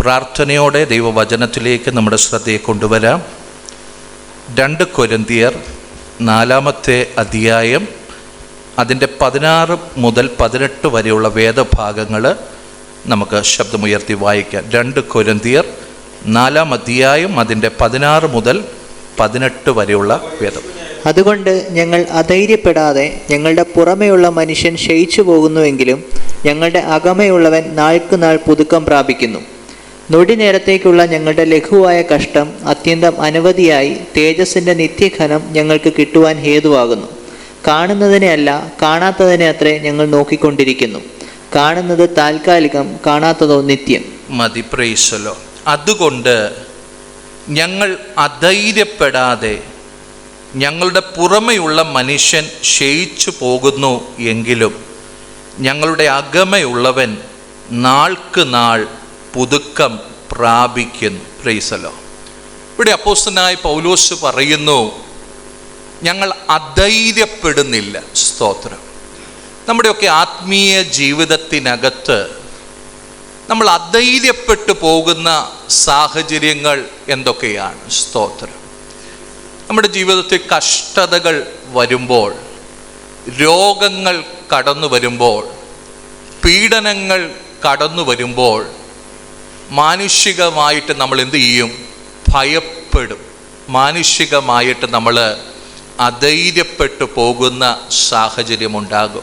പ്രാർത്ഥനയോടെ ദൈവവചനത്തിലേക്ക് നമ്മുടെ ശ്രദ്ധയെ കൊണ്ടുവരാം. രണ്ട് കൊരന്തിയർ നാലാമത്തെ അധ്യായം അതിന്റെ പതിനാറ് മുതൽ പതിനെട്ട് വരെയുള്ള വേദഭാഗങ്ങൾ നമുക്ക് ശബ്ദമുയർത്തി വായിക്കാം. രണ്ട് കൊരന്തിയർ നാലാം അധ്യായം അതിന്റെ പതിനാറ് മുതൽ പതിനെട്ട് വരെയുള്ള വേദം. അതുകൊണ്ട് ഞങ്ങൾ അധൈര്യപ്പെടാതെ ഞങ്ങളുടെ പുറമെയുള്ള മനുഷ്യൻ ക്ഷയിച്ചു പോകുന്നുവെങ്കിലും ഞങ്ങളുടെ അകമയുള്ളവൻ നാൾക്കുനാൾ പുതുക്കം പ്രാപിക്കുന്നു. നൊടി നേരത്തേക്കുള്ള ഞങ്ങളുടെ ലഘുവായ കഷ്ടം അത്യന്തം അനവധിയായി തേജസ്സിന്റെ നിത്യഘനം ഞങ്ങൾക്ക് കിട്ടുവാൻ ഹേതുവാകുന്നു. കാണുന്നതിനെ അല്ല കാണാത്തതിനെ അത്രേ ഞങ്ങൾ നോക്കിക്കൊണ്ടിരിക്കുന്നു. കാണുന്നത് താൽക്കാലികം കാണാത്തതോ നിത്യം. മതി പ്രേസലോ അതുകൊണ്ട് ഞങ്ങൾ അധൈര്യപ്പെടാതെ ഞങ്ങളുടെ പുറമെയുള്ള മനുഷ്യൻ ക്ഷയിച്ചു പോകുന്നു എങ്കിലും ഞങ്ങളുടെ അകമയുള്ളവൻ നാൾക്ക് നാൾ പുതുക്കം പ്രാപിക്കുന്നു പ്രൈസലോ ഇവിടെ അപ്പോസ്തനായ പൗലോസ് പറയുന്നു ഞങ്ങൾ അധൈര്യപ്പെടുന്നില്ല സ്തോത്രം. നമ്മുടെയൊക്കെ ആത്മീയ ജീവിതത്തിനകത്ത് നമ്മൾ അധൈര്യപ്പെട്ടു പോകുന്ന സാഹചര്യങ്ങൾ എന്തൊക്കെയാണ്? സ്തോത്രം. നമ്മുടെ ജീവിതത്തിൽ കഷ്ടതകൾ വരുമ്പോൾ രോഗങ്ങൾ കടന്നു വരുമ്പോൾ പീഡനങ്ങൾ കടന്നു വരുമ്പോൾ മാനുഷികമായിട്ട് നമ്മൾ എന്ത് ചെയ്യും? ഭയപ്പെടും. മാനുഷികമായിട്ട് നമ്മൾ അധൈര്യപ്പെട്ടു പോകുന്ന സാഹചര്യമുണ്ടാകും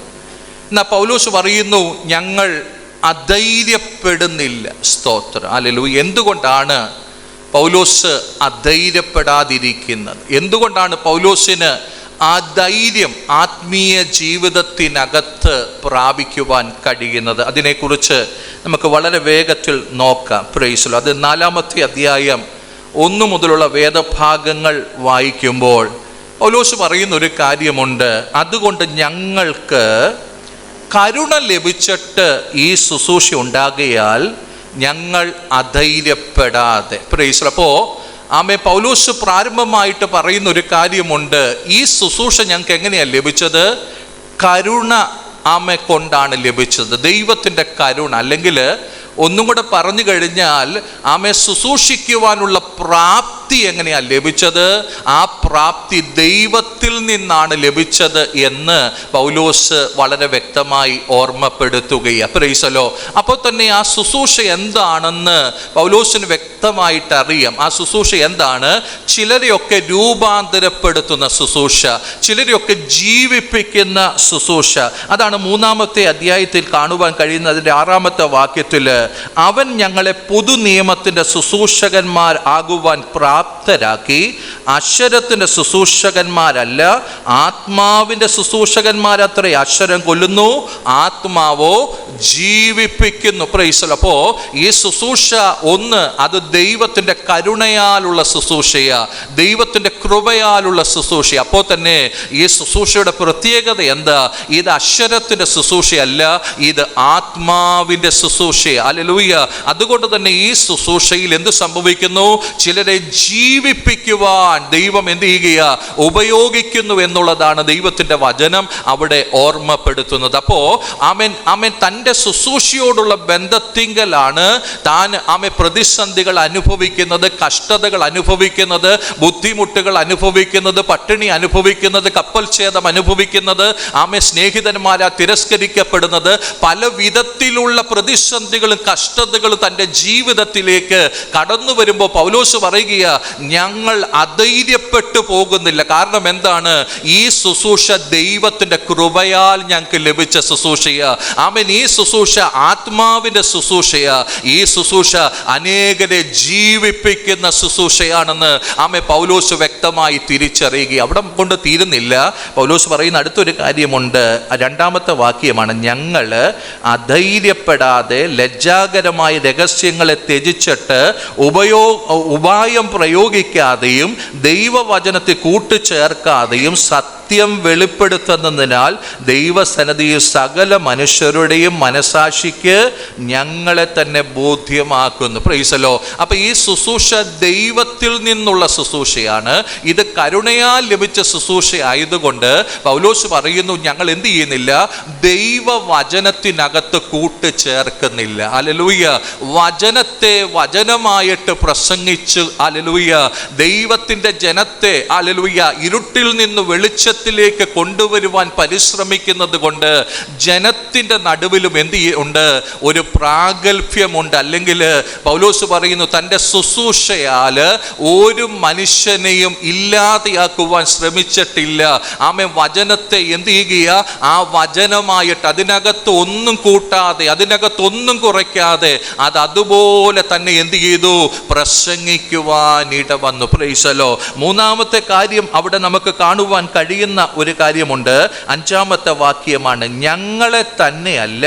എന്നാൽ പൗലോസ് പറയുന്നു ഞങ്ങൾ അധൈര്യപ്പെടുന്നില്ല. സ്തോത്രം. അല്ലല്ലോ എന്തുകൊണ്ടാണ് പൗലോസ് അധൈര്യപ്പെടാതിരിക്കുന്നത്? എന്തുകൊണ്ടാണ് പൗലോസിന് ആ ധൈര്യം ആത്മീയ ജീവിതത്തിനകത്ത് പ്രാപിക്കുവാൻ കഴിയുന്നത്. അതിനെക്കുറിച്ച് നമുക്ക് വളരെ വേഗത്തിൽ നോക്കാം. പ്രൈസലോ അത് നാലാമത്തെ അധ്യായം ഒന്നു മുതലുള്ള വേദഭാഗങ്ങൾ വായിക്കുമ്പോൾ പൗലോസ് പറയുന്ന ഒരു കാര്യമുണ്ട്. അതുകൊണ്ട് ഞങ്ങൾക്ക് കരുണ ലഭിച്ചിട്ട് ഈ ശുശ്രൂഷ ഉണ്ടാകിയാൽ ഞങ്ങൾ അധൈര്യപ്പെടാതെ. അപ്പോൾ ആമെ പൗലോസ് പ്രാരംഭമായിട്ട് പറയുന്ന ഒരു കാര്യമുണ്ട്. ഈ ശുശ്രൂഷ ഞങ്ങൾക്ക് എങ്ങനെയാണ് ലഭിച്ചത്? കരുണ ആമെ കൊണ്ടാണ് ലഭിച്ചത്. ദൈവത്തിന്റെ കരുണ. അല്ലെങ്കിൽ ഒന്നും കൂടെ പറഞ്ഞു കഴിഞ്ഞാൽ ആമെ ശുശ്രൂഷിക്കുവാനുള്ള പ്രാപ്തി എങ്ങനെയാണ് ലഭിച്ചത്? ആ പ്രാപ്തി ദൈവത്തിൽ നിന്നാണ് ലഭിച്ചത് എന്ന് പൗലോസ് വളരെ വ്യക്തമായി ഓർമ്മപ്പെടുത്തുകയാണ്. പ്രൈസലോ അപ്പോൾ തന്നെ ആ ശുശ്രൂഷ എന്താണെന്ന് പൗലോസിന് വ്യക്തമായിട്ട് അറിയാം ആ ശുശ്രൂഷ എന്താണ്? ചിലരെയൊക്കെ രൂപാന്തരപ്പെടുത്തുന്ന ശുശ്രൂഷ ചിലരെയൊക്കെ ജീവിപ്പിക്കുന്ന ശുശ്രൂഷ. അതാണ് മൂന്നാമത്തെ അധ്യായത്തിൽ കാണുവാൻ കഴിയുന്ന അതിന്റെ ആറാമത്തെ വാക്യത്തിൽ അവൻ ഞങ്ങളെ പുതു നിയമത്തിന്റെ ശുശ്രൂഷകന്മാർ ആകുവാൻ പ്രാപ്തരാക്കി അക്ഷരത്തിന്റെ ശുശ്രൂഷകന്മാരല്ല ആത്മാവിന്റെ ശുശ്രൂഷകന്മാരത്രേ അക്ഷരം കൊല്ലുന്നു ആത്മാവോ ജീവിപ്പിക്കുന്നു. പ്രൈസൽ. അപ്പോൾ ഈ ശുശ്രൂഷ ഒന്ന് അത് ദൈവത്തിന്റെ കരുണയാലുള്ള ശുശ്രൂഷയ. ദൈവത്തിന്റെ കൃപയാലുള്ള ശുശ്രൂഷ. അപ്പോൾ തന്നെ ഈ ശുശ്രൂഷയുടെ പ്രത്യേകത എന്താ? ഇത് അക്ഷരത്തിന്റെ ശുശ്രൂഷയല്ല ഇത് ആത്മാവിന്റെ ശുശ്രൂഷ. അല്ലലൂയ അതുകൊണ്ട് തന്നെ ഈ ശുശ്രൂഷയിൽ എന്ത് സംഭവിക്കുന്നു? ചിലരെ ജീവിപ്പിക്കുവാൻ ദൈവം എന്ത് ചെയ്യുക ഉപയോഗിക്കുന്നു എന്നുള്ളതാണ് ദൈവത്തിന്റെ വചനം അവിടെ ഓർമ്മപ്പെടുത്തുന്നത്. അപ്പോൾ ആമൻ ആമൻ തന്റെ ശുശ്രൂഷയോടുള്ള ബന്ധത്തിങ്കലാണ് താൻ ആമെ പ്രതിസന്ധികൾ അനുഭവിക്കുന്നത് കഷ്ടതകൾ അനുഭവിക്കുന്നത് ബുദ്ധിമുട്ടുകൾ അനുഭവിക്കുന്നത് പട്ടിണി അനുഭവിക്കുന്നത് കപ്പൽ ഛേദം അനുഭവിക്കുന്നത് ആമെ സ്നേഹിതന്മാരാ തിരസ്കരിക്കപ്പെടുന്നത് പല വിധത്തിലുള്ള പ്രതിസന്ധികളും കഷ്ടതകളും തന്റെ ജീവിതത്തിലേക്ക് കടന്നു വരുമ്പോൾ പൗലോസ് പറയുക ഞങ്ങൾ അധൈര്യപ്പെട്ടു പോകുന്നില്ല. കാരണം എന്താണ്? ഈ ശുശ്രൂഷ ദൈവത്തിന്റെ കൃപയാൽ ഞങ്ങൾക്ക് ലഭിച്ച ശുശ്രൂഷയ. ആമൻ ഈ ശുശ്രൂഷ ആത്മാവിന്റെ ശുശ്രൂഷയ. ഈ ശുശ്രൂഷ അനേകരെ ജീവിപ്പിക്കുന്ന ശുശ്രൂഷയാണെന്ന് ആമെ പൗലോസ് വ്യക്തമായി തിരിച്ചറിയുക അവിടെ കൊണ്ട് തീരുന്നില്ല. പൗലോസ് പറയുന്ന അടുത്തൊരു കാര്യമുണ്ട്. രണ്ടാമത്തെ വാക്യമാണ് ഞങ്ങൾ അധൈര്യപ്പെടാതെ ലജ്ജാകരമായ രഹസ്യങ്ങളെ ത്യജിച്ചിട്ട് ഉപയോ ഉപായം പ്രയോഗിക്കാതെയും ദൈവവചനത്തെ കൂട്ടിച്ചേർക്കാതെയും സത്യം വെളിപ്പെടുത്തുന്നതിനാൽ ദൈവസന്നതിയിൽ സകല മനുഷ്യരുടെയും മനസാക്ഷിക്ക് ഞങ്ങളെ തന്നെ ബോധ്യമാക്കുന്നു. പ്രൈസലോ അപ്പൊ ഈ ശുശ്രൂഷ ദൈവത്തിൽ നിന്നുള്ള ശുശ്രൂഷയാണ്. ഇത് കരുണയാൽ ലഭിച്ച ശുശ്രൂഷ ആയതുകൊണ്ട് പൗലോസ് പറയുന്നു ഞങ്ങൾ എന്ത് ചെയ്യുന്നില്ല? ദൈവവചനത്തിനകത്ത് കൂട്ടുചേർക്കുന്നില്ല അലലൂയ വചനത്തെ വചനമായിട്ട് പ്രസംഗിച്ച് അലലൂയ ദൈവത്തിന്റെ ജനത്തെ അലലൂയ ഇരുട്ടിൽ നിന്ന് വെളിച്ചത്തിലേക്ക് കൊണ്ടുവരുവാൻ പരിശ്രമിക്കുന്നത് കൊണ്ട് ജനത്തിന്റെ നടുവിലും എന്ത് ഉണ്ട്? ഒരു പ്രാഗൽഭ്യമുണ്ട്. അല്ലെങ്കിൽ പൗലോസ് പറയുന്നു തന്റെ ശുശ്രൂഷയാൽ ഒരു മനുഷ്യനെയും ഇല്ലാതെയാക്കുവാൻ ശ്രമിച്ചിട്ടില്ല. ആമെ വചനത്തെ എന്ത് ചെയ്യുക ആ വചനമായിട്ട് അതിനകത്ത് ഒന്നും കൂട്ടാതെ അതിനകത്ത് ഒന്നും കുറയ്ക്കാതെ അത് അതുപോലെ തന്നെ എന്ത് ചെയ്തു? പ്രസംഗിക്കുവാൻ ഇട വന്നു. പ്രൈസലോ മൂന്നാമത്തെ കാര്യം അവിടെ നമുക്ക് കാണുവാൻ കഴിയുന്ന ഒരു കാര്യമുണ്ട്. അഞ്ചാമത്തെ വാക്യമാണ് ഞങ്ങളെ തന്നെയല്ല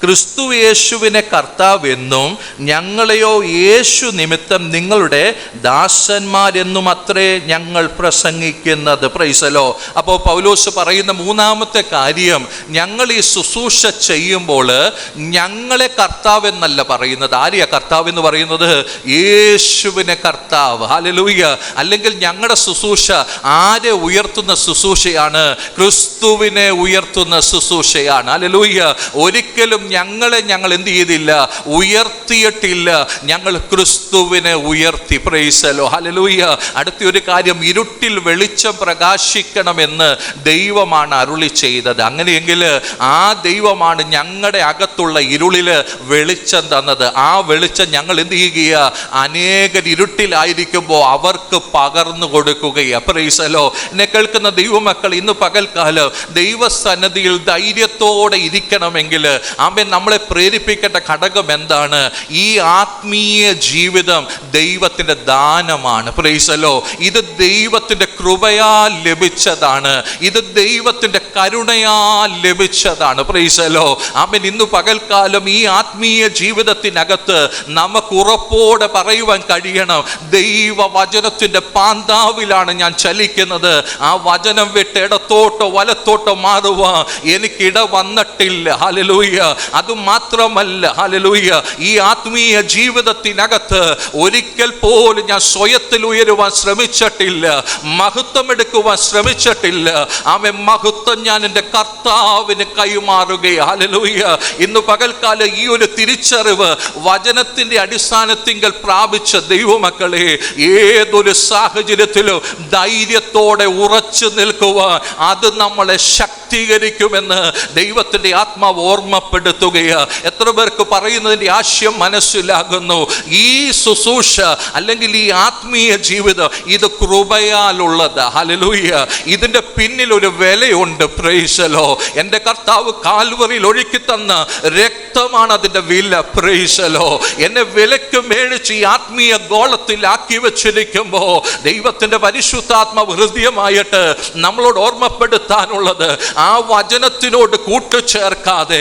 ക്രിസ്തു യേശുവിനെ കർത്താവെന്നും ഞങ്ങളെയോ യേശു നിമിത്തം നിങ്ങളുടെ ദാസന്മാരെന്നും അത്രേ ഞങ്ങൾ പ്രസംഗിക്കുന്നത്. പ്രൈസലോ അപ്പോൾ പൗലോസ് പറയുന്ന മൂന്നാമത്തെ കാര്യം ഞങ്ങൾ ഈ ശുശ്രൂഷ ചെയ്യുമ്പോൾ ഞങ്ങളെ കർത്താവ് എന്നല്ല പറയുന്നത്. ആരെയാ കർത്താവ് എന്ന് പറയുന്നത്? യേശുവിനെ കർത്താവ്. ഹല്ലേലൂയ അല്ലെങ്കിൽ ഞങ്ങളുടെ ശുശ്രൂഷ ആരെ ഉയർത്തുന്ന ശുശ്രൂഷയാണ്? ക്രിസ്തുവിനെ ഉയർത്തുന്ന ശുശ്രൂഷയാണ്. ഹല്ലേലൂയ ഒരിക്കലും ഞങ്ങളെ ഞങ്ങൾ എന്ത് ചെയ്തില്ല? ഉയർത്തിയിട്ടില്ല. ഞങ്ങൾ ക്രിസ്തുവിനെ ഉയർത്തി. പ്രൈസലോ ഹലലൂയ അടുത്ത ഒരു കാര്യം ഇരുട്ടിൽ വെളിച്ചം പ്രകാശിക്കണമെന്ന് ദൈവമാണ് അരുളി ചെയ്തത്. അങ്ങനെയെങ്കിൽ ആ ദൈവമാണ് ഞങ്ങളുടെ അകത്തുള്ള ഇരുളിൽ വെളിച്ചം തന്നത്. ആ വെളിച്ചം ഞങ്ങൾ എന്ത് ചെയ്യുക അനേകർ ഇരുട്ടിലായിരിക്കുമ്പോൾ അവർക്ക് പകർന്നു കൊടുക്കുകയാണ് പ്രൈസലോ എന്നെ കേൾക്കുന്ന ദൈവമക്കൾ ഇന്ന് പകൽക്കാലം ദൈവസന്നദ്ധിയിൽ ധൈര്യത്തോടെ ഇരിക്കണമെങ്കിൽ ആമേൻ നമ്മളെ പ്രേരിപ്പിക്കേണ്ട ഘടകം എന്താണ്? ഈ ആത്മീയ ജീവിതം ദൈവത്തിന്റെ ദാനമാണ്. പ്രൈസലോ ഇത് ദൈവത്തിന്റെ കൃപയാൽ ലഭിച്ചതാണ്. ഇത് ദൈവത്തിന്റെ കരുണയാൽ ലഭിച്ചതാണ്. പ്രൈസലോ ആമേൻ. ഇന്ന് പകൽക്കാലം ഈ ആത്മീയ ജീവിതത്തിനകത്ത് നമുക്ക് ഉറപ്പോടെ പറയുവാൻ കഴിയണം. ദൈവ വചനത്തിന്റെ പാന്താവിലാണ് ഞാൻ ചലിക്കുന്നത്. ആ വചനം വിട്ട് ഇടത്തോട്ടോ വലത്തോട്ടോ മാറുവാ എനിക്കിട വന്നിട്ടില്ല. ഹലലൂയ അത് മാത്രമല്ല ഹലലൂയ ഈ ആത്മീയ ജീവിതത്തിനകത്ത് ഒരിക്കൽ പോലും ഞാൻ സ്വയത്തിൽ ഉയരുവാൻ ശ്രമിച്ചിട്ടില്ല മഹത്വം എടുക്കുവാൻ ശ്രമിച്ചിട്ടില്ല. ആമെ മഹത്വം ഞാൻ എന്റെ കർത്താവിന് കൈമാറുകയാണ്. ഹലലൂയ ഇന്ന് പകൽക്കാലം ഈ ഒരു തിരിച്ചറിവ് വചനത്തിന്റെ അടിസ്ഥാനത്തിങ്കൽ പ്രാപിച്ച ദൈവമക്കളെ ഏതൊരു സാഹചര്യത്തിലും ധൈര്യത്തോടെ ഉറച്ചു നിൽക്കുവാൻ അത് നമ്മളെ ശക്തീകരിക്കുമെന്ന് ദൈവത്തിന്റെ ആത്മാവ് ഓർമ്മപ്പെടുത്തുകയാ എത്ര പേർക്ക് പറയുന്നതിന്റെ ആശയം മനസ്സിലാകുന്നു. ഈ ശുശ്രൂഷ അല്ലെങ്കിൽ ഈ ആത്മീയ ജീവിതം ഇത് കൃപയാലുള്ളത്. ഹലലൂയ ഇതിന്റെ പിന്നിൽ ഒരു വിലയുണ്ട്. പ്രൈസലോ എന്റെ കർത്താവ് കാൽവറിയിൽ ഒഴുക്കി തന്ന രക്തമാണ് അതിന്റെ വില. പ്രൈസലോ എന്നെ വിലക്ക് മേടിച്ച് ഈ ആത്മീയ ഗോളത്തിലാക്കി വെച്ചിരിക്കുമ്പോൾ ദൈവത്തിന്റെ പരിശുദ്ധാത്മാവ് ഹൃദയമായിട്ട് നമ്മളോട് ഓർമ്മപ്പെടുത്താനുള്ളത് ആ വചനത്തിനോട് കൂട്ടുചേർക്കാതെ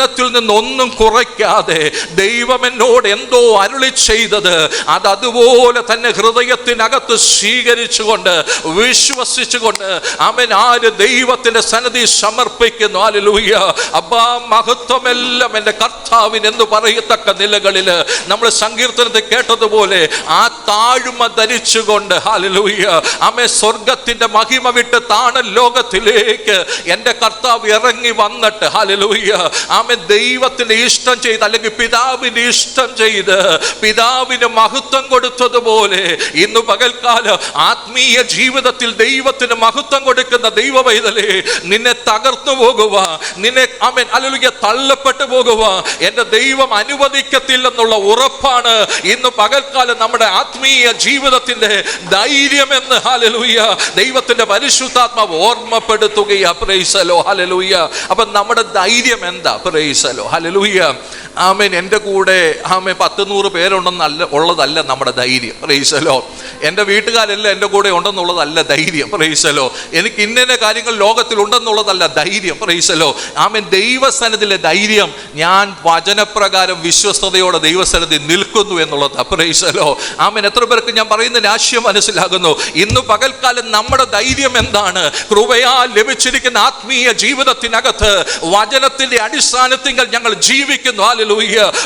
വചനത്തിൽ നിന്നൊന്നും കുറയ്ക്കാതെ ദൈവം എന്നോട് എന്തോ അരുളി ചെയ്തത് അത് അതുപോലെ തന്നെ ഹൃദയത്തിനകത്ത് സ്വീകരിച്ചുകൊണ്ട് വിശ്വസിച്ചുകൊണ്ട് അവൻ ആര് ദൈവത്തിന്റെ സന്നദ്ധി സമർപ്പിക്കുന്നു. ആലലൂയ അബ്ബാ മഹത്വമെല്ലാം എന്റെ കർത്താവിന് എന്ന് പറയത്തക്ക നിലകളിൽ നമ്മൾ സങ്കീർത്തനത്തെ കേട്ടതുപോലെ ആ താഴ്മ ധരിച്ചുകൊണ്ട് ഹാലലൂയ അമ്മ സ്വർഗത്തിന്റെ മഹിമ വിട്ട് താണ ലോകത്തിലേക്ക് എന്റെ കർത്താവ് ഇറങ്ങി വന്നിട്ട് ഹാലലൂയ ആമെ ദൈവത്തിന് ഇഷ്ടം ചെയ്ത് അല്ലെങ്കിൽ പിതാവിന് ഇഷ്ടം ചെയ്ത് പിതാവിന് മഹത്വം കൊടുത്തതുപോലെ ഇന്ന് പകൽക്കാലം ആത്മീയ ജീവിതത്തിൽ ദൈവത്തിന് മഹത്വം കൊടുക്കുന്ന ദൈവ വൈതലേ നിന്നെ തകർന്നു പോകുക നിന്നെ അവൻ അല്ലെങ്കിൽ തള്ളപ്പെട്ടു പോകുക എന്റെ ദൈവം അനുവദിക്കത്തില്ലെന്നുള്ള ഉറപ്പാണ് ഇന്ന് പകൽക്കാലം നമ്മുടെ ആത്മീയ ജീവിതത്തിന്റെ ധൈര്യമെന്ന് ഹാലലൂയ ദൈവത്തിന്റെ പരിശുദ്ധാത്മാവ് ഓർമ്മപ്പെടുത്തുകയാ. പ്രൈസലോ ഹാലലൂയ അപ്പൊ നമ്മുടെ ധൈര്യം എന്താ? പ്രൈസലോ ഹലലൂയ ആമേൻ എന്റെ കൂടെ ആമേ പത്ത് നൂറ് പേരുണ്ടെന്നല്ല ഉള്ളതല്ല നമ്മുടെ ധൈര്യം. പ്രൈസലോ എന്റെ വീട്ടുകാരെല്ലാം എന്റെ കൂടെ ഉണ്ടെന്നുള്ളതല്ല ധൈര്യം. പ്രൈസലോ എനിക്ക് ഇന്ന കാര്യങ്ങൾ ലോകത്തിൽ ഉണ്ടെന്നുള്ളതല്ല ധൈര്യം പ്രൈസലോ ആമേൻ ദൈവസനത്തിലെ ധൈര്യം. ഞാൻ വചനപ്രകാരം വിശ്വസ്തയോടെ ദൈവസനത്തിൽ നിൽക്കുന്നു എന്നുള്ളത്. പ്രൈസലോ ആമേൻ എത്ര പേർക്ക് ഞാൻ പറയുന്നതിന് ആശയം മനസ്സിലാകുന്നു. ഇന്ന് പകൽക്കാലം നമ്മുടെ ധൈര്യം എന്താണ്? കൃപയാൽ ലഭിച്ചിരിക്കുന്ന ആത്മീയ ജീവിതത്തിനകത്ത് വചനത്തിന്റെ അടിസ്ഥാനത്തിൽ ഞങ്ങൾ ജീവിക്കുന്നു.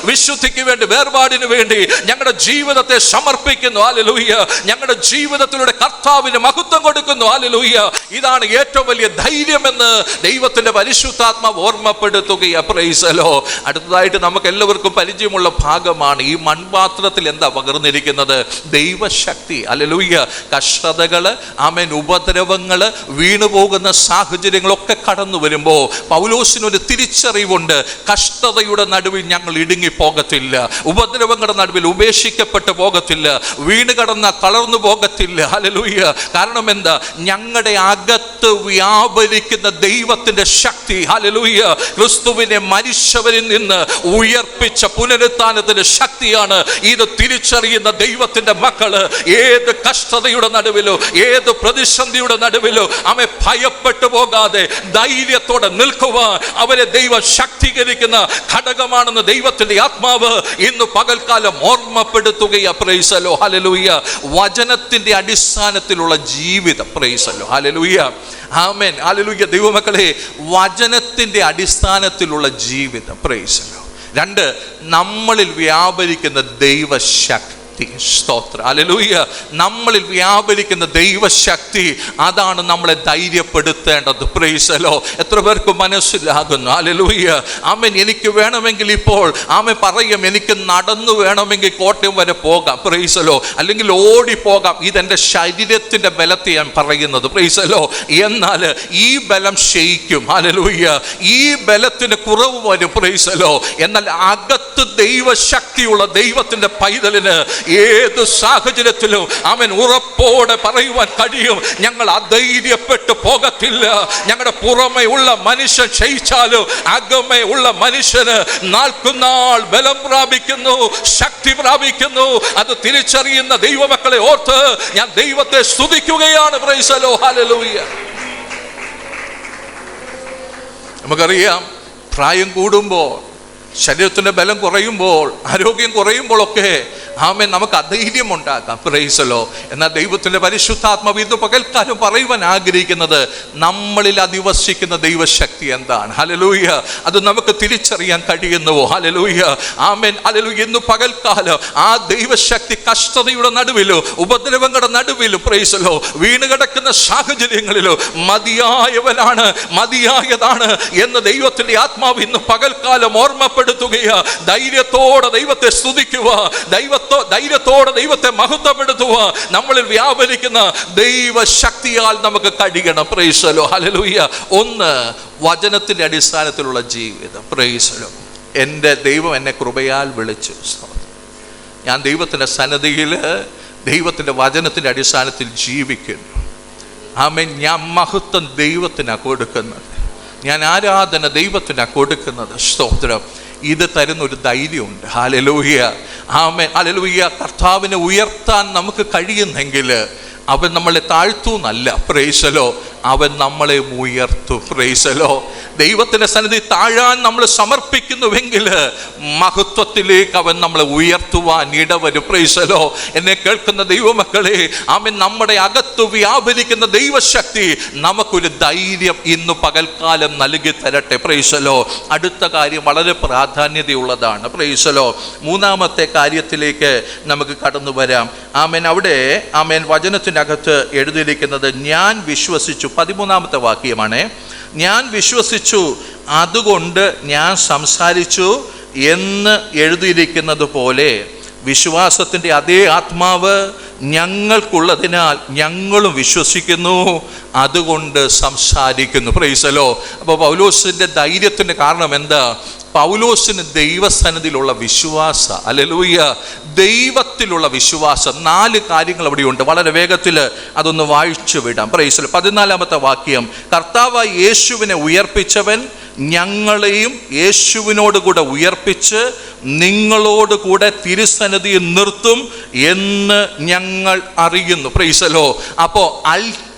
വിശുദ്ധിക്ക് വേണ്ടി വേർപാടിന് വേണ്ടി ഞങ്ങളുടെ ജീവിതത്തെ സമർപ്പിക്കുന്നു. ആലലൂയ്യ ഞങ്ങളുടെ ജീവിതത്തിലൂടെ കർത്താവിന് മഹത്വം കൊടുക്കുന്നു. ആലലൂയ്യ ഇതാണ് ഏറ്റവും വലിയ ധൈര്യമെന്ന് ദൈവത്തിന്റെ പരിശുദ്ധാത്മാവ് ഓർമ്മപ്പെടുത്തുകയാ. അടുത്തതായിട്ട് നമുക്ക് എല്ലാവർക്കും പരിചയമുള്ള ഭാഗമാണ് ഈ മൺപാത്രത്തിൽ എന്താ പകർന്നിരിക്കുന്നത്? ദൈവശക്തി. അലലൂയ്യ കഷ്ടതകൾ ആമേൻ ഉപദ്രവങ്ങൾ വീണുപോകുന്ന സാഹചര്യങ്ങളൊക്കെ കടന്നു വരുമ്പോൾ പൗലോസിനൊരു തിരിച്ചറിവുണ്ട്. കഷ്ടതയുടെ നടുവിൽ ഞങ്ങൾ ഇടുങ്ങി പോകത്തില്ല ഉപദ്രവങ്ങളുടെ നടുവിൽ ഉപേക്ഷിക്കപ്പെട്ടു പോകത്തില്ല. വീണ് കടന്ന തളർന്നു പോകത്തില്ല. അലലൂയ്യ കാരണം എന്താ? ഞങ്ങളുടെ അകത്ത് വ്യാപരിക്കുന്ന ദൈവത്തിന്റെ ശക്തി ഹലലൂയ്യ ക്രിസ്തുവിനെ മരിച്ചവരിൽ നിന്ന് ഉയർപ്പിച്ച പുനരുത്ഥാനത്തിന്റെ ശക്തിയാണ് ഇത് തിരിച്ചറിയുന്ന ദൈവത്തിന്റെ മക്കൾ. ഏത് കഷ്ടതയുടെ നടുവിലോ ഏത് പ്രതിസന്ധിയുടെ നടുവിലോ അവെ ഭയപ്പെട്ടു പോകാതെ ധൈര്യത്തോടെ നിൽക്കുവാൻ അവരെ ദൈവം ശക്തീകരിക്കുന്ന ഘടകമാണെന്ന് ദൈവത്തിന്റെ ആത്മാവ് ഇന്ന് പകൽക്കാലം ഓർമ്മപ്പെടുത്തുകയാ. പ്രൈസലോ ഹലലൂയ്യ വചനത്തിന്റെ അടിസ്ഥാനത്തിലുള്ള ജീവിതം. പ്രൈസലോ ഹലലൂയ്യ ആമേൻ ഹലലൂയ്യ ദൈവമക്കളെ വചനത്തിന്റെ അടിസ്ഥാനത്തിലുള്ള ജീവിതം. പ്രൈസലോ രണ്ട് നമ്മളിൽ വ്യാപരിക്കുന്ന ദൈവശക്തി. സ്തോത്രം. അലലൂയ്യ നമ്മളിൽ വ്യാപരിക്കുന്ന ദൈവശക്തി അതാണ് നമ്മളെ ധൈര്യപ്പെടുത്തേണ്ടത്. പ്രൈസലോ എത്ര പേർക്ക് മനസ്സിലാകുന്നു? അലലൂയ്യ ആമൻ എനിക്ക് വേണമെങ്കിൽ ഇപ്പോൾ ആമ പറയും എനിക്ക് നടന്നു വേണമെങ്കിൽ കോട്ടയം വരെ പോകാം. പ്രൈസലോ അല്ലെങ്കിൽ ഓടിപ്പോകാം. ഇതെന്റെ ശരീരത്തിന്റെ ബലത്തെ ഞാൻ പറയുന്നത്. പ്രൈസലോ എന്നാൽ ഈ ബലം ക്ഷയിക്കും. അലലൂയ്യ ഈ ബലത്തിന് കുറവ് വരും. പ്രൈസലോ എന്നാൽ അകത്ത് ദൈവശക്തിയുള്ള ദൈവത്തിന്റെ പൈതലിന് ഏത് സാഹചര്യത്തിലും അവൻ ഉറപ്പോടെ പറയുവാൻ കഴിയും. ഞങ്ങൾ അധൈര്യപ്പെട്ടു പോകത്തില്ല. ഞങ്ങളുടെ പുറമേ ഉള്ള മനുഷ്യൻ ക്ഷയിച്ചാലും അകമേ ഉള്ള മനുഷ്യന് നാൾക്കുനാൾ ബലം പ്രാപിക്കുന്നു ശക്തി പ്രാപിക്കുന്നു. അത് തിരിച്ചറിയുന്ന ദൈവമക്കളെ ഓർത്ത് ഞാൻ ദൈവത്തെ സ്തുതിക്കുകയാണ്. നമുക്കറിയാം പ്രായം കൂടുമ്പോൾ ശരീരത്തിന്റെ ബലം കുറയുമ്പോൾ ആരോഗ്യം കുറയുമ്പോഴൊക്കെ ആമേ നമുക്ക് അധൈര്യം ഉണ്ടാക്കാം. പ്രൈസലോ എന്നാൽ ദൈവത്തിന്റെ പരിശുദ്ധാത്മാവ് ഇന്ന് പകൽക്കാലം പറയുവാൻ ആഗ്രഹിക്കുന്നത് നമ്മളിൽ അധിവസിക്കുന്ന ദൈവശക്തി എന്താണ്? ഹലലൂയ അത് നമുക്ക് തിരിച്ചറിയാൻ കഴിയുന്നുവോ? ഹലലൂയ ആമേൻ ഹലലൂയ ഇന്ന് പകൽക്കാലം ആ ദൈവശക്തി കഷ്ടതയുടെ നടുവിലോ ഉപദ്രവങ്ങളുടെ നടുവിലോ പ്രൈസലോ വീണ് കിടക്കുന്ന സാഹചര്യങ്ങളിലോ മതിയായവനാണ് മതിയായതാണ് എന്ന് ദൈവത്തിന്റെ ആത്മാവ് ഇന്ന് പകൽക്കാലം ഓർമ്മപ്പെടുത്തുകയാ. ധൈര്യത്തോടെ ദൈവത്തെ സ്തുതിക്കുക. ദൈവത്തോ ധൈര്യത്തോടെ ദൈവത്തെ മഹത്വപ്പെടുത്തുക. നമ്മളിൽ വ്യാപരിക്കുന്ന ദൈവശക്തിയാൽ നമുക്ക് കഴിയണം പ്രൈസലോ ഹലലൂയ ഒന്ന് വചനത്തിന്റെ അടിസ്ഥാനത്തിലുള്ള ജീവിതം. പ്രേസലോ എന്റെ ദൈവം എന്നെ കൃപയാൽ വിളിച്ചു. ഞാൻ ദൈവത്തിന്റെ സന്നദ്ധിയിൽ ദൈവത്തിന്റെ വചനത്തിന്റെ അടിസ്ഥാനത്തിൽ ജീവിക്കുന്നു. ആമേൻ. ഞാൻ മഹത്വം ദൈവത്തിനാണ് കൊടുക്കുന്നത്. ഞാൻ ആരാധന ദൈവത്തിനാണ് കൊടുക്കുന്നത്. സ്തോത്രം. ഇത് തരുന്ന ഒരു ധൈര്യമുണ്ട്. ഹാലലൂഹിയ ആമേ ഹാലലൂഹിയ കർത്താവിനെ ഉയർത്താൻ നമുക്ക് കഴിയുന്നെങ്കിൽ അവൻ നമ്മളെ താഴ്ത്തൂന്നല്ല. പ്രേസലോ അവൻ നമ്മളെ ഉയർത്തു. പ്രേസലോ ദൈവത്തിന്റെ സന്നിധി താഴാൻ നമ്മൾ സമർപ്പിക്കുന്നുവെങ്കിൽ മഹത്വത്തിലേക്ക് അവൻ നമ്മളെ ഉയർത്തുവാൻ ഇടവരു. പ്രേസലോ എന്നെ കേൾക്കുന്ന ദൈവമക്കളെ അവൻ നമ്മുടെ അകത്ത് വ്യാപരിക്കുന്ന ദൈവശക്തി നമുക്കൊരു ധൈര്യം ഇന്ന് പകൽക്കാലം നൽകി തരട്ടെ. പ്രേസലോ അടുത്ത കാര്യം വളരെ പ്രാധാന്യതയുള്ളതാണ്. പ്രേസലോ മൂന്നാമത്തെ കാര്യത്തിലേക്ക് നമുക്ക് കടന്നു വരാം. ആമേൻ. അവിടെ ആമേൻ. വചനത്തിനകത്ത് എഴുതിയിരിക്കുന്നത് ഞാൻ വിശ്വസിച്ചു. പതിമൂന്നാമത്തെ വാക്യമാണ്. ഞാൻ വിശ്വസിച്ചു. അതുകൊണ്ട് ഞാൻ സംസാരിച്ചു എന്ന് എഴുതിയിരിക്കുന്നത് പോലെ വിശ്വാസത്തിന്റെ അതേ ആത്മാവ് ഞങ്ങൾക്കുള്ളതിനാൽ ഞങ്ങളും വിശ്വസിക്കുന്നു. അതുകൊണ്ട് സംസാരിക്കുന്നു. പ്രൈസലോ. അപ്പോൾ പൗലോസിന്റെ ധൈര്യത്തിന്റെ കാരണം എന്താ? പൗലോസിന് ദൈവസന്നിധിയിലുള്ള വിശ്വാസ അല്ലലൂയ ദൈവത്തിലുള്ള വിശ്വാസം നാല് കാര്യങ്ങൾ അവിടെയുണ്ട്. വളരെ വേഗത്തിൽ അതൊന്ന് വായിച്ചു വിടാം. പ്രൈസൽ പതിനാലാമത്തെ വാക്യം. കർത്താവ് യേശുവിനെ ഉയർപ്പിച്ചവൻ ഞങ്ങളെയും യേശുവിനോട് കൂടെ ഉയർപ്പിച്ച് നിങ്ങളോട് കൂടെ തിരുസന്നിധിയിൽ നിർത്തും എന്ന് ഞങ്ങൾ അറിയുന്നു. പ്രൈസലോ. അപ്പോൾ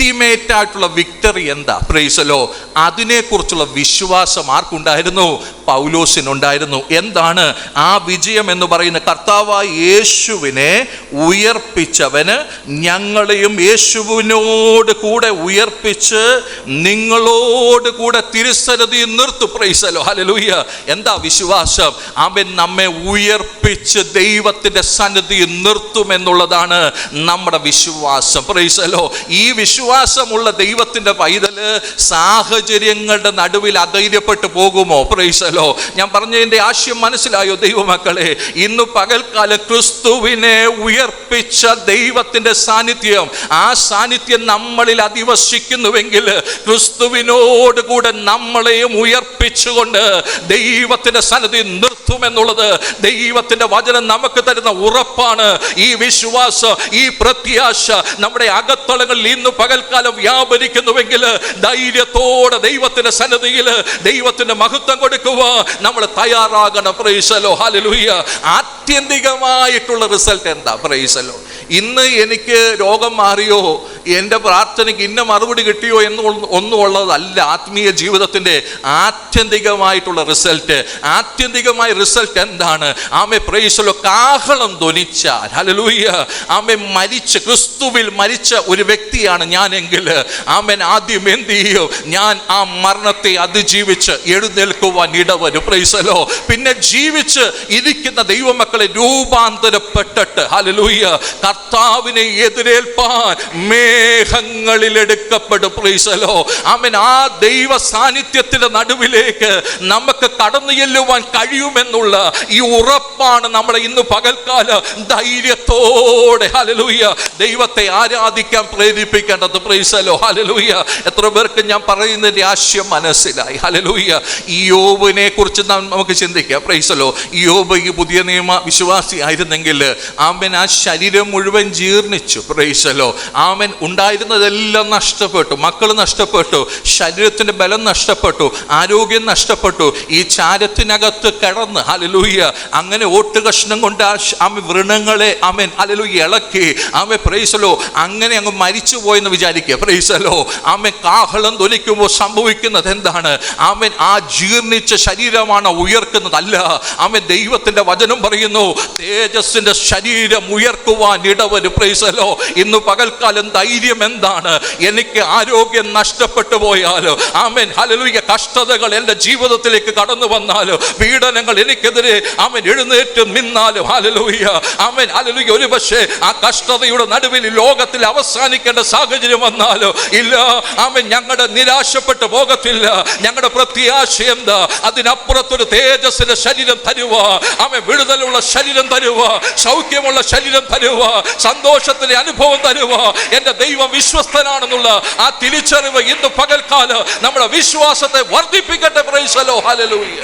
അൾട്ടിമേറ്റ് ആയിട്ടുള്ള വിക്ടറി എന്താ? പ്രൈസലോ അതിനെക്കുറിച്ചുള്ള വിശ്വാസം ആർക്കുണ്ടായിരുന്നു? പൗലോസിനുണ്ടായിരുന്നു. എന്താണ്? ആ വിജയം എന്ന് പറയുന്ന കർത്താവായ യേശുവിനെ ഉയർപ്പിച്ചവന് ഞങ്ങളെയും യേശുവിനോട് കൂടെ ഉയർപ്പിച്ച് നിങ്ങളോട് കൂടെ തിരുസരതി നിർത്തു. പ്രൈസലോ ഹലലൂയ എന്താ വിശ്വാസം? അവൻ നമ്മെ ഉയർപ്പിച്ച് ദൈവത്തിന്റെ സന്നിധി നിർത്തുമെന്നുള്ളതാണ് നമ്മുടെ വിശ്വാസം. പ്രൈസലോ ഈ വിശ്വാസമുള്ള ദൈവത്തിന്റെ പൈതൽ സാഹചര്യങ്ങളുടെ നടുവിൽ അധൈര്യപ്പെട്ടു പോകുമോ? പ്രൈസലോ ഞാൻ പറഞ്ഞതിന്റെ ആശയം മനസ്സിലായോ ദൈവമക്കളെ? ഇന്ന് പകൽക്കാലം ക്രിസ്തുവിനെ ഉയർപ്പിച്ച ദൈവത്തിന്റെ സാന്നിധ്യം. ആ സാന്നിധ്യം നമ്മളിൽ അധിവസിക്കുന്നുവെങ്കിൽ ക്രിസ്തുവിനോട് കൂടെ നമ്മളെയും ഉയർപ്പിച്ചുകൊണ്ട് ദൈവത്തിന്റെ സന്നിധി നിർത്തുമെന്നുള്ളത് ദൈവത്തിന്റെ വചനം നമുക്ക് തരുന്ന ഉറപ്പാണ്. ഈ വിശ്വാസം ഈ പ്രത്യാശ നമ്മുടെ അകത്തളങ്ങളിൽ ഇന്ന് പകൽക്കാലം വ്യാപരിക്കുന്നുവെങ്കിൽ ധൈര്യത്തോടെ ദൈവത്തിന്റെ സന്നദ്ധിയിൽ ദൈവത്തിന്റെ മഹത്വം കൊടുക്കുക. നമ്മൾ തയ്യാറാകണം. പ്രൈസലോ ഹാലലുയ്യ ആത്യന്തികമായിട്ടുള്ള റിസൾട്ട് എന്താ? പ്രൈസലോ ഇന്ന് എനിക്ക് രോഗം മാറിയോ? എന്റെ പ്രാർത്ഥനയ്ക്ക് ഇന്ന മറുപടി കിട്ടിയോ എന്ന് ഒന്നും ഉള്ളതല്ല. ആത്മീയ ജീവിതത്തിന്റെ ആത്യന്തികമായിട്ടുള്ള റിസൾട്ട് ആത്യന്തികമായ റിസൾട്ട് എന്താണ്? ആമെ പ്രൈസലോ കാഹളം ധ്വനിച്ചാൽ. ഹലലൂയ്യ ആമെ മരിച്ച ക്രിസ്തുവിൽ മരിച്ച ഒരു വ്യക്തിയാണ് ഞാനെങ്കിൽ. ആമൻ ആദ്യം എന്ത് ചെയ്യും? ഞാൻ ആ മരണത്തെ അതിജീവിച്ച് എഴുന്നേൽക്കുവാൻ ഇടവരും പ്രൈസലോ പിന്നെ ജീവിച്ച് ഇരിക്കുന്ന ദൈവമക്കളെ രൂപാന്തരപ്പെട്ടിട്ട്. ഹലലൂയ കർത്താവിനെ എതിരേൽപ്പാൻ മേഘങ്ങളിൽ എടുക്കപ്പെടും പ്രൈസലോ. അവൻ ആ ദൈവ സാന്നിധ്യത്തിന്റെ നടുവിലേക്ക് നമുക്ക് കടന്നു ചെല്ലുവാൻ കഴിയുമെന്നുള്ള ഈ ഉറപ്പാണ് നമ്മളെ ഇന്ന് പകൽക്കാല ധൈര്യത്തോടെ ഹലലൂയ ദൈവത്തെ ആരാധിക്കാൻ പ്രേരിപ്പിക്കേണ്ടത്. പ്രൈസലോ ഹലലൂയ എത്ര പേർക്ക് ഞാൻ പറയുന്നതിന്റെ ആശയം മനസ്സിലായി. ഹലലൂയ ഈ യോബിനെ കുറിച്ച് നമുക്ക് ചിന്തിക്കാം. പ്രൈസലോ യോബ് ഈ പുതിയ നിയമ വിശ്വാസി ആയിരുന്നെങ്കിൽ ആമൻ ആ ശരീരം മുഴുവൻ ജീർണിച്ചു. പ്രൈസലോ. ആമൻ. ഉണ്ടായിരുന്നതെല്ലാം നഷ്ടപ്പെട്ടു. മക്കൾ നഷ്ടപ്പെട്ടു. ശരീരത്തിന്റെ ബലം നഷ്ടപ്പെട്ടു. ആരോഗ്യം നഷ്ടപ്പെട്ടു. ഈ ചാരത്തിനകത്ത് കിടന്ന് ഹലലൂയ്യ അങ്ങനെ ഓട്ട് കഷ്ണം കൊണ്ട് ആമ വൃണങ്ങളെ ആമൻ ഹലലൂയ്യ ഇളക്കി. ആമെ പ്രൈസലോ അങ്ങനെ അങ്ങ് മരിച്ചു പോയെന്ന് വിചാരിക്കുക. പ്രൈസലോ ആമൻ കാഹളം തൊലിക്കുമ്പോൾ സംഭവിക്കുന്നത് എന്താണ്? ആമൻ ആ ജീർണിച്ച ശരീരമാണ് ഉയർക്കുന്നത്. അല്ല ആമൻ ദൈവത്തിന്റെ വചനം പറയുന്നു തേജസ്സിന്റെ ശരീരം ഉയർക്കുവാൻ ഇടവരും പ്രൈസലോ. ഇന്ന് പകൽക്കാലം ധൈര്യം എന്താണ്? എനിക്ക് ആരോഗ്യം നഷ്ടപ്പെട്ടു പോയാലോ. ആമൻ. ഹലലുയ കഷ്ടതകൾ എന്റെ ജീവിതത്തിലേക്ക് കടന്നു വന്നാലോ. പീഡനങ്ങൾ എനിക്കെതിരെ അവൻ എഴുന്നേറ്റ് നിന്നാലും. ഹലലൂയ അവൻ ഹലലുയ ഒരു പക്ഷേ ആ കഷ്ടതയുടെ നടുവിൽ ലോകത്തിൽ അവസാനിക്കേണ്ട സാഹചര്യം വന്നാലോ. ഇല്ല. അവൻ ഞങ്ങളുടെ നിരാശപ്പെട്ടു പോകത്തില്ല. ഞങ്ങളുടെ പ്രത്യാശ എന്താ? അതിനപ്പുറത്തൊരു തേജസ്സിന്റെ ശരീരം തരുവ. അവൻ വിടുതലുള്ള ശരീരം തരുവ. സൗഖ്യമുള്ള ശരീരം തരുക സന്തോഷത്തിന്റെ അനുഭവം തരുമോ? എന്റെ ദൈവം വിശ്വസ്തനാണെന്നുള്ള ആ തിരിച്ചറിവ് ഇന്ന് പകൽക്കാൽ നമ്മുടെ വിശ്വാസത്തെ വർദ്ധിപ്പിക്കട്ടെ പ്രൈസലോ ഹലലൂയ്യ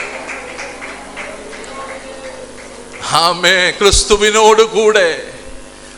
ആമേ ക്രിസ്തുവിനോട് കൂടെ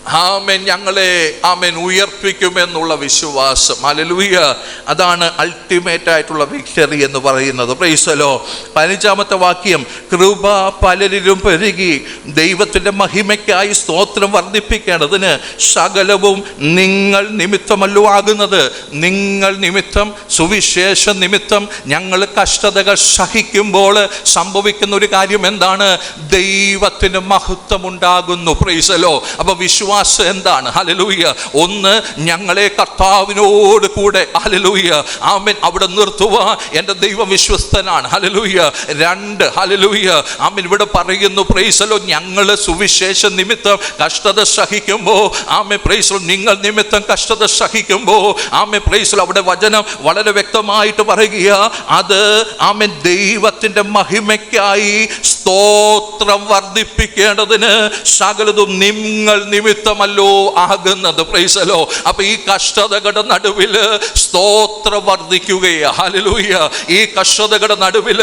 ആമൻ ഞങ്ങളെ ആമേൻ ഉയർപ്പിക്കുമെന്നുള്ള വിശ്വാസം. അലലൂയ അതാണ് അൾട്ടിമേറ്റ് ആയിട്ടുള്ള വിക്ടറി എന്ന് പറയുന്നത്. പ്രൈസലോ പതിനഞ്ചാമത്തെ വാക്യം കൃപ പലരിലും പെരുകി. ദൈവത്തിന്റെ മഹിമയ്ക്കായി സ്തോത്രം വർദ്ധിപ്പിക്കേണ്ടതിന് സകലവും നിങ്ങൾ നിമിത്തമല്ലോ ആകുന്നത്. നിങ്ങൾ നിമിത്തം സുവിശേഷ നിമിത്തം ഞങ്ങൾ കഷ്ടതകൾ സഹിക്കുമ്പോൾ സംഭവിക്കുന്ന ഒരു കാര്യം എന്താണ്? ദൈവത്തിന് മഹത്വം ഉണ്ടാകുന്നു പ്രൈസലോ അപ്പോൾ വിശ്വാസം എന്താണ്? ഹലലൂയ്യ ഒന്ന് ഞങ്ങളെ കർത്താവിനോട് കൂടെ. ഹലലൂയ്യ ആമൻ. അവിടെ നിർത്തുക. എന്റെ ദൈവം വിശ്വസ്തനാണ്. ഹലലൂയ്യ രണ്ട് ഹലലൂയ്യ ആമൻ. ഇവിടെ പറയുന്നു പ്രൈസലോ ഞങ്ങൾ സുവിശേഷ നിമിത്തം കഷ്ടത സഹിക്കുമ്പോൾ ആമെ പ്രൈസലോ നിങ്ങൾ നിമിത്തം കഷ്ടത സഹിക്കുമ്പോൾ ആമെ പ്രൈസലോ അവിടെ വചനം വളരെ വ്യക്തമായിട്ട് പറയുക അത് ആമൻ ദൈവത്തിന്റെ മഹിമയ്ക്കായി സ്തോത്രം വർദ്ധിപ്പിക്കേണ്ടതിന്. സകലതും നിങ്ങൾ നിമിത്തം നിമിത്തമല്ലോ ആകുന്നത്. പ്രൈസലോ. അപ്പൊ ഈ കഷ്ടതകളുടെ നടുവിൽ സ്തോത്രം വർദ്ധിക്കുകയാ. ഹല്ലേലൂയ. ഈ കഷ്ടതകളുടെ നടുവിൽ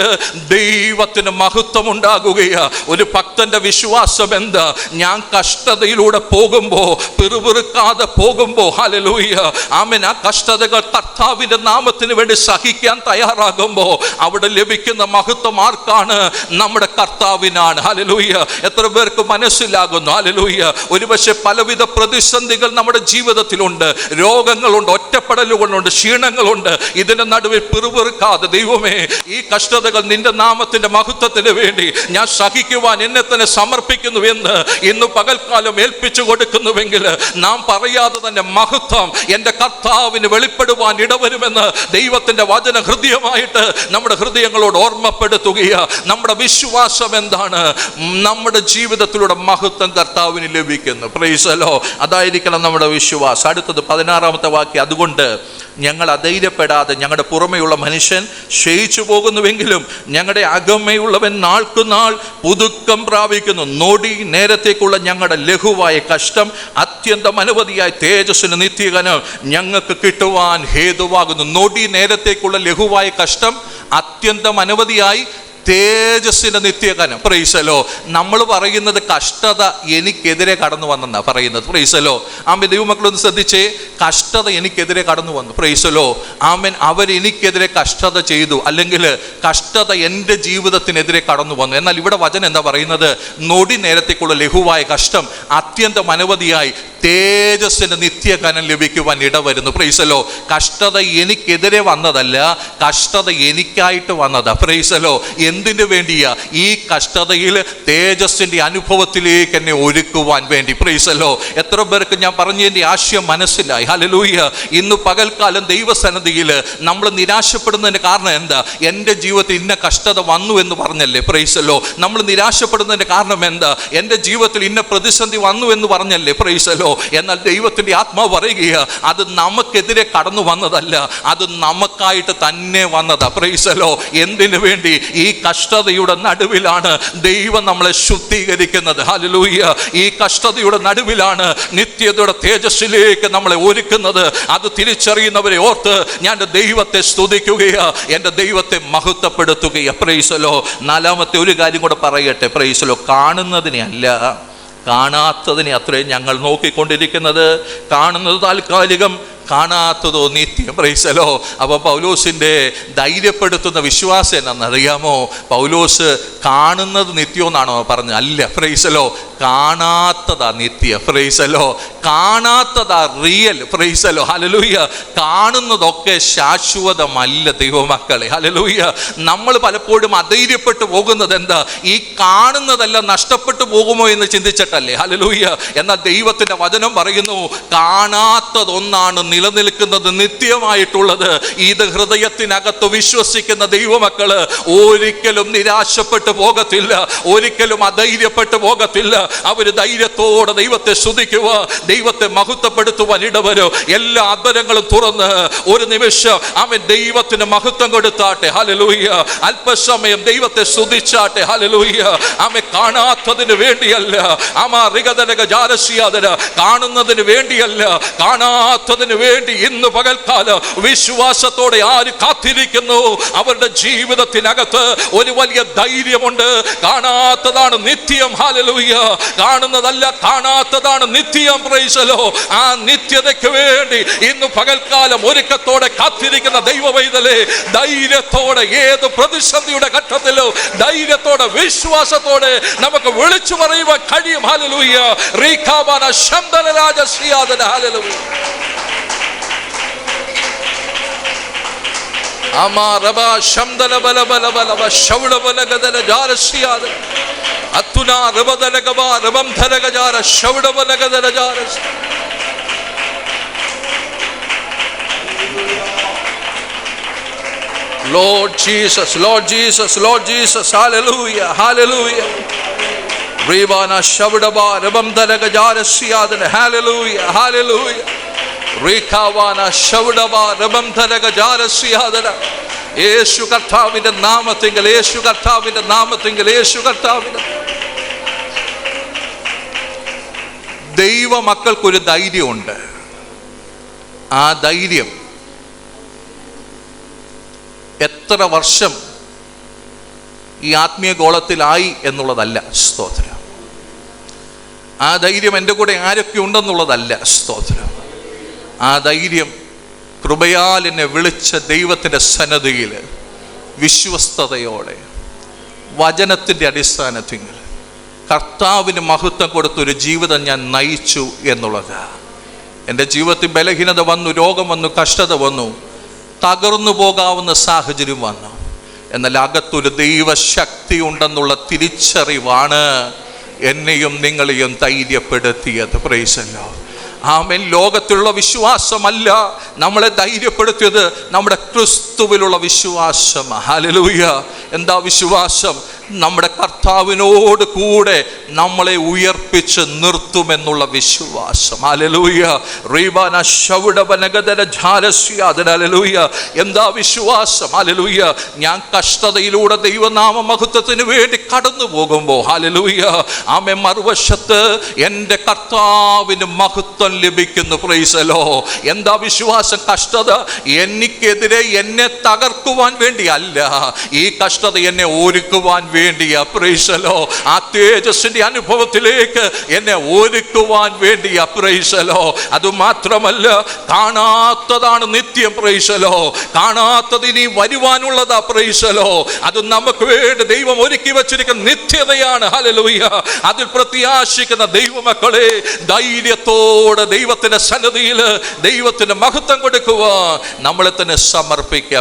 ദൈവത്തിന് മഹത്വം ഉണ്ടാകുകയാ ഒരു ഭക്തന്റെ വിശ്വാസം എന്താ? ഞാൻ കഷ്ടതയിലൂടെ പോകുമ്പോ പിറുപിറുക്കാതെ പോകുമ്പോ ഹല്ലേലൂയ. ആമൻ. ആ കഷ്ടതകൾ കർത്താവിന്റെ നാമത്തിന് വേണ്ടി സഹിക്കാൻ തയ്യാറാകുമ്പോ അവിടെ ലഭിക്കുന്ന മഹത്വം ആർക്കാണ്? നമ്മുടെ കർത്താവിനാണ്. ഹല്ലേലൂയ. എത്ര പേർക്ക് മനസ്സിലാകുന്നു? ഹല്ലേലൂയ. ഒരുപക്ഷെ പലവിധ പ്രതിസന്ധികൾ നമ്മുടെ ജീവിതത്തിലുണ്ട്. രോഗങ്ങളുണ്ട്. ഒറ്റപ്പെടലുകളുണ്ട് ക്ഷീണങ്ങളുണ്ട്. ഇതിന്റെ നടുവിൽ പിറുപിറുക്കാതെ ദൈവമേ ഈ കഷ്ടതകൾ നിന്റെ നാമത്തിന്റെ മഹത്വത്തിന് വേണ്ടി ഞാൻ സഹിക്കുവാൻ എന്നെ തന്നെ സമർപ്പിക്കുന്നു എന്ന് ഇന്ന് പകൽക്കാലം ഏൽപ്പിച്ചു കൊടുക്കുന്നുവെങ്കിൽ നാം പറയാതെ തന്നെ മഹത്വം എന്റെ കർത്താവിന് വെളിപ്പെടുവാൻ ഇടവരുമെന്ന് ദൈവത്തിന്റെ വചന ഹൃദയമായിട്ട് നമ്മുടെ ഹൃദയങ്ങളോട് ഓർമ്മപ്പെടുത്തുകയാണ് നമ്മുടെ വിശ്വാസം എന്താണ്? നമ്മുടെ ജീവിതത്തിലൂടെ മഹത്വം കർത്താവിന് ലഭിക്കുന്നു. പ്രൈസലോ അതായിരിക്കണം നമ്മുടെ വിശ്വാസം. അടുത്തത് പതിനാറാമത്തെ വാക്യം. അതുകൊണ്ട് ഞങ്ങൾ അധൈര്യപ്പെടാതെ ഞങ്ങളുടെ പുറമെയുള്ള മനുഷ്യൻ ക്ഷയിച്ചു പോകുന്നുവെങ്കിലും ഞങ്ങളുടെ അകമയുള്ളവൻ നാൾക്കുനാൾ പുതുക്കം പ്രാപിക്കുന്നു. നൊടി നേരത്തേക്കുള്ള ഞങ്ങളുടെ ലഘുവായ കഷ്ടം അത്യന്തം അനവധിയായ തേജസ്സിന് നിത്യകനം ഞങ്ങൾക്ക് കിട്ടുവാൻ ഹേതുവാകുന്നു. നൊടി നേരത്തേക്കുള്ള ലഘുവായ കഷ്ടം അത്യന്തം അനവധിയായി തേജസ്സിന്റെ നിത്യകനം. പ്രൈസലോ നമ്മൾ പറയുന്നത് കഷ്ടത എനിക്കെതിരെ കടന്നു വന്നെന്നാ പറയുന്നത്. പ്രൈസലോ ആമൻ. ദൈവമക്കളൊന്ന് ശ്രദ്ധിച്ചേ. കഷ്ടത എനിക്കെതിരെ കടന്നു വന്നു. പ്രൈസലോ ആമൻ. അവർ എനിക്കെതിരെ കഷ്ടത ചെയ്തു. അല്ലെങ്കിൽ കഷ്ടത എന്റെ ജീവിതത്തിനെതിരെ കടന്നു വന്നു. എന്നാൽ ഇവിടെ വചനം എന്താ പറയുന്നത്? നൊടി നേരത്തേക്കുള്ള ലഘുവായ കഷ്ടം അത്യന്തം അനവധിയായി തേജസ്സിന്റെ നിത്യകനം ലഭിക്കുവാൻ ഇടവരുന്നു പ്രൈസലോ കഷ്ടത എനിക്കെതിരെ വന്നതല്ല കഷ്ടത എനിക്കായിട്ട് വന്നതാ. പ്രൈസലോ എന്തിനു വേണ്ടിയാ ഈ കഷ്ടതയിൽ തേജസ്സിന്റെ അനുഭവത്തിലേക്ക് എന്നെ ഒരുക്കുവാൻ വേണ്ടി? പ്രീസല്ലോ എത്ര പേർക്ക് ഞാൻ പറഞ്ഞതിന്റെ ആശയം മനസ്സിലായി. ഹലലൂയ ഇന്ന് പകൽക്കാലം ദൈവസന്നദ്ധിയിൽ നമ്മൾ നിരാശപ്പെടുന്നതിന്റെ കാരണം എന്താ? എന്റെ ജീവിതത്തിൽ ഇന്ന കഷ്ടത വന്നു എന്ന് പറഞ്ഞല്ലേ? പ്രൈസല്ലോ നമ്മൾ നിരാശപ്പെടുന്നതിന്റെ കാരണം എന്താ? എന്റെ ജീവിതത്തിൽ ഇന്ന പ്രതിസന്ധി വന്നു എന്ന് പറഞ്ഞല്ലേ? പ്രൈസല്ലോ എന്നാൽ ദൈവത്തിന്റെ ആത്മാവ് പറയുക അത് നമുക്കെതിരെ കടന്നു വന്നതല്ല അത് നമുക്കായിട്ട് തന്നെ വന്നതാ. പ്രൈസലോ എന്തിനു വേണ്ടി ഈ കഷ്ടതയുടെ നടുവിലാണ് ദൈവം നമ്മളെ ശുദ്ധീകരിക്കുന്നത്. ഹലലൂയ്യ ഈ കഷ്ടതയുടെ നടുവിലാണ് നിത്യതയുടെ തേജസ്സിലേക്ക് നമ്മളെ ഒരുക്കുന്നത്. അത് തിരിച്ചറിയുന്നവരെ ഓർത്ത് ഞാൻ എന്റെ ദൈവത്തെ സ്തുതിക്കുകയാ. എന്റെ ദൈവത്തെ മഹത്വപ്പെടുത്തുകയാ. പ്രൈസലോ നാലാമത്തെ ഒരു കാര്യം കൂടെ പറയട്ടെ. പ്രൈസലോ കാണുന്നതിനെ അല്ല കാണാത്തതിനെ അത്രയും ഞങ്ങൾ നോക്കിക്കൊണ്ടിരിക്കുന്നത്. കാണുന്നത് താൽക്കാലികം കാണാത്തതോ നിത്യം പ്രൈസലോ. അപ്പോൾ പൗലോസിന്റെ ധൈര്യപ്പെടുത്തുന്ന വിശ്വാസം എന്നറിയാമോ പൗലോസ് കാണുന്നത് നിത്യമെന്നാണോ പറഞ്ഞത്? അല്ല ഫ്രൈസലോ കാണാത്തതാ നിത്യ ഫ്രൈസലോ കാണാത്തതാ റിയൽ ഫ്രൈസലോ ഹലലൂയ കാണുന്നതൊക്കെ ശാശ്വതമല്ല ദൈവമക്കളെ. ഹലലൂയ നമ്മൾ പലപ്പോഴും അധൈര്യപ്പെട്ടു പോകുന്നത് എന്താ? ഈ കാണുന്നതെല്ലാം നഷ്ടപ്പെട്ടു പോകുമോ എന്ന് ചിന്തിച്ചിട്ടല്ലേ? ഹലലൂയ എന്നാൽ ദൈവത്തിന്റെ വചനം പറയുന്നു കാണാത്തതൊന്നാണ് നിലനിൽക്കുന്നത് നിത്യമായിട്ടുള്ളത്. ഇത് ഹൃദയത്തിനകത്ത് വിശ്വസിക്കുന്ന ദൈവമക്കൾ ഒരിക്കലും നിരാശപ്പെട്ടു പോകത്തില്ല. ഒരിക്കലും അധൈര്യപ്പെട്ടു പോകത്തില്ല. അവർ ധൈര്യത്തോടെ ദൈവത്തെ സ്തുതിക്കുക ദൈവത്തെ മഹത്വപ്പെടുത്തുവാൻ ഇടവരോ. എല്ലാ അന്തരങ്ങളും തുറന്ന് ഒരു നിമിഷം അവൻ ദൈവത്തിന് മഹത്വം കൊടുത്താട്ടെ. ഹലലൂയ്യ അല്പസമയം ദൈവത്തെ സ്തുതിച്ചാട്ടെ. ഹലലൂയ്യ അവൻ കാണാത്തതിന് വേണ്ടിയല്ല. അമ റിഗതനക ജാലസിയാതന. കാണുന്നതിന് വേണ്ടിയല്ല. കാണാത്തതിന് വേണ്ടി ഇന്ന് പകൽക്കാലം വിശ്വാസത്തോടെ ആര് കാത്തിരിക്കുന്നു? അവരുടെ ജീവിതത്തിനകത്ത് ഒരു വലിയ ധൈര്യമുണ്ട്. കാണാത്തതാണ് നിത്യം. ഹാലലൂയ്യ കാണുന്നതല്ല കാണാത്തതാണ് നിത്യം. പ്രൈസലോ. ആ നിത്യതയ്ക്ക് വേണ്ടി ഇന്ന് പകൽക്കാലം ഒരുക്കത്തോടെ കാത്തിരിക്കുന്ന ദൈവവൈതലെ ധൈര്യത്തോടെ ഏത് പ്രതിസന്ധിയുടെ ഘട്ടത്തിലോ ധൈര്യത്തോടെ വിശ്വാസത്തോടെ നമുക്ക് വിളിച്ചു പറയുവാൻ കഴിയും. ഹാലലൂയ്യ റീഖാബാന ശന്തന രാജശ്രീയാദന ഹാലലൂയ്യ അമാ ಅಮಾರಬ ಶಮ್ದಲ ಬಲ ಬಲ ಬಲವ ಶೌಳ ಬಲ ಗದಲ ಜಾರ ಶ್ರೀಯಾದ ಅತ್ತುನ ರಬದಲ ಗಬ ರಬಂ ಥಲಗ ಜಾರ ಶೌಡ ಬಲ ಗದಲ ಜಾರ Lord Jesus, Lord Jesus, Lord Jesus, hallelujah, hallelujah. Rivana Shavadaba, Rabam Dalaga Jarasiyadana, hallelujah, hallelujah. യേശു കർത്താവിന്റെ നാമത്തിങ്കൽ യേശു കർത്താവിന്റെ നാമത്തിങ്കൽ യേശു കർത്താവിന്റെ ദൈവ മക്കൾക്കൊരു ധൈര്യമുണ്ട്. ആ ധൈര്യം എത്ര വർഷം ഈ ആത്മീയ ഗോളത്തിലായി എന്നുള്ളതല്ല സ്തോത്രം. ആ ധൈര്യം എന്റെ കൂടെ ആരൊക്കെ ഉണ്ടെന്നുള്ളതല്ല സ്തോത്രം. ആ ധൈര്യം കൃപയാൽ എന്നെ വിളിച്ച ദൈവത്തിന്റെ സന്നദ്ധയിൽ വിശ്വസ്തയോടെ വചനത്തിന്റെ അടിസ്ഥാനത്തിൽ കർത്താവിന് മഹത്വം കൊടുത്തൊരു ജീവിതം ഞാൻ നയിച്ചു എന്നുള്ളതാണ് എന്റെ ജീവിതത്തിൽ ബലഹീനത വന്നു രോഗം വന്നു കഷ്ടത വന്നു തകർന്നു പോകാവുന്ന സാഹചര്യം വന്നു. എന്നാൽ അകത്തൊരു ദൈവശക്തി ഉണ്ടെന്നുള്ള തിരിച്ചറിവാണ് എന്നെയും നിങ്ങളെയും ധൈര്യപ്പെടുത്തിയത്. പ്രൈസല്ലോ ആമേൻ. ലോകത്തിലുള്ള വിശ്വാസമല്ല നമ്മളെ ധൈര്യപ്പെടുത്തിയത് നമ്മുടെ ക്രിസ്തുവിലുള്ള വിശ്വാസം ഹലലൂയ എന്താ വിശ്വാസം? നമ്മുടെ കർത്താവിനോട് കൂടെ നമ്മളെ ഉയർപ്പിച്ച് നിർത്തുമെന്നുള്ള വിശ്വാസം. അലലൂയ റീബാന ശൗഡവനഗതര ഹലലൂയ എന്താ വിശ്വാസം? അലലൂയ ഞാൻ കഷ്ടതയിലൂടെ ദൈവനാമ മഹത്വത്തിന് വേണ്ടി കടന്നു പോകുമ്പോൾ അലലൂയ ആമെ മറുവശത്ത് എന്റെ കർത്താവിന് മഹത്വം ലഭിക്കുന്നു. പ്രൈസലോ എന്താ വിശ്വാസം? കഷ്ടത എനിക്കെതിരെ എന്നെ തകർക്കുവാൻ വേണ്ടിയല്ല. ഈ കഷ്ടത എന്നെ ഒരുക്കുവാൻ വേണ്ടിയാ അപ്രൈസലോ ആ തേജസ്സിന്റെ അനുഭവത്തിലേക്ക് എന്നെ ഒരുക്കുവാൻ വേണ്ടിയാ പ്രൈസലോ അതുമാത്രമല്ല കാണാത്തതാണ് നിത്യം പ്രൈസലോ. കാണാത്തത് ഇനി വരുവാനുള്ളതാ പ്രൈസലോ അത് നമുക്ക് വേണ്ടി ദൈവം ഒരുക്കി വെച്ചിരിക്കുന്ന നിത്യതയാണ്. ഹലലൂയ അതിൽ പ്രത്യാശിക്കുന്ന ദൈവമക്കളെ ധൈര്യത്തോടെ ദൈവത്തിന്റെ സന്നദ്ധിയിൽ ദൈവത്തിന് മഹത്വം കൊടുക്കുക നമ്മളെ തന്നെ സമർപ്പിക്കാം.